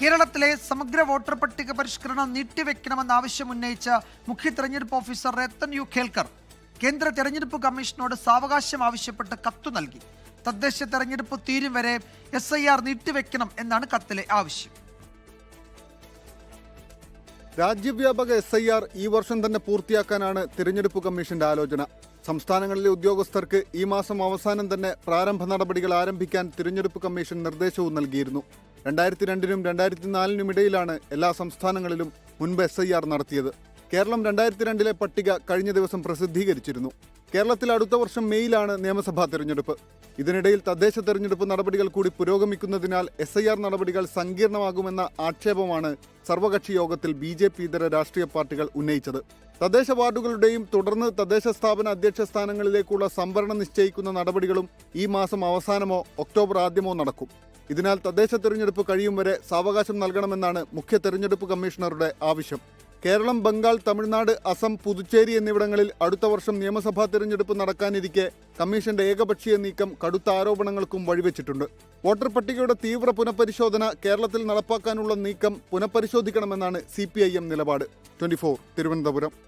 കേരളത്തിലെ സമഗ്ര വോട്ടർ പട്ടിക പരിഷ്കരണം നീട്ടിവെക്കണമെന്ന ആവശ്യം ഉന്നയിച്ച മുഖ്യ തെരഞ്ഞെടുപ്പ് ഓഫീസർ രത്തൻ യു ഖേൽക്കർ കേന്ദ്ര തെരഞ്ഞെടുപ്പ് കമ്മീഷനോട് സാവകാശം ആവശ്യപ്പെട്ട് കത്തു നൽകി. തദ്ദേശ തെരഞ്ഞെടുപ്പ് തീരും വരെ എസ് ഐ ആർ നീട്ടിവെക്കണം എന്നാണ് കത്തിലെ ആവശ്യം. രാജ്യവ്യാപക എസ് ഐ ആർ ഈ വർഷം തന്നെ പൂർത്തിയാക്കാനാണ് തിരഞ്ഞെടുപ്പ് കമ്മീഷന്റെ ആലോചന. സംസ്ഥാനങ്ങളിലെ ഉദ്യോഗസ്ഥർക്ക് ഈ മാസം അവസാനം തന്നെ പ്രാരംഭ നടപടികൾ ആരംഭിക്കാൻ തിരഞ്ഞെടുപ്പ് കമ്മീഷൻ നിർദ്ദേശവും നൽകിയിരുന്നു. രണ്ടായിരത്തി രണ്ടിനും രണ്ടായിരത്തി നാലിനും ഇടയിലാണ് എല്ലാ സംസ്ഥാനങ്ങളിലും മുൻപ് എസ് ഐ ആർ നടത്തിയത്. കേരളം രണ്ടായിരത്തി രണ്ടിലെ പട്ടിക കഴിഞ്ഞ ദിവസം പ്രസിദ്ധീകരിച്ചിരുന്നു. കേരളത്തിൽ അടുത്ത വർഷം മെയ്യിലാണ് നിയമസഭാ തെരഞ്ഞെടുപ്പ്. ഇതിനിടയിൽ തദ്ദേശ തെരഞ്ഞെടുപ്പ് നടപടികൾ കൂടി പുരോഗമിക്കുന്നതിനാൽ എസ് ഐ ആർ നടപടികൾ സങ്കീർണമാകുമെന്ന ആക്ഷേപമാണ് സർവകക്ഷി യോഗത്തിൽ ബി ജെ പി ഇതര രാഷ്ട്രീയ പാർട്ടികൾ ഉന്നയിച്ചത്. തദ്ദേശ വാർഡുകളുടെയും തുടർന്ന് തദ്ദേശ സ്ഥാപന അധ്യക്ഷ സ്ഥാനങ്ങളിലേക്കുള്ള സംവരണം നിശ്ചയിക്കുന്ന നടപടികളും ഈ മാസം അവസാനമോ ഒക്ടോബർ ആദ്യമോ നടക്കും. ഇതിനാൽ തദ്ദേശ തെരഞ്ഞെടുപ്പ് കഴിയും വരെ സാവകാശം നൽകണമെന്നാണ് മുഖ്യ തെരഞ്ഞെടുപ്പ് കമ്മീഷണറുടെ ആവശ്യം. കേരളം ബംഗാൾ തമിഴ്നാട് അസം പുതുച്ചേരി എന്നിവിടങ്ങളിൽ അടുത്ത വർഷം നിയമസഭാ തെരഞ്ഞെടുപ്പ് നടക്കാനിരിക്കെ കമ്മീഷന്റെ ഏകപക്ഷീയ നീക്കം കടുത്ത ആരോപണങ്ങൾക്കും വഴിവെച്ചിട്ടുണ്ട്. വോട്ടർ പട്ടികയുടെ തീവ്ര പുനഃപരിശോധന കേരളത്തിൽ നടപ്പാക്കാനുള്ള നീക്കം പുനഃപരിശോധിക്കണമെന്നാണ് സി നിലപാട്. ട്വന്റി തിരുവനന്തപുരം.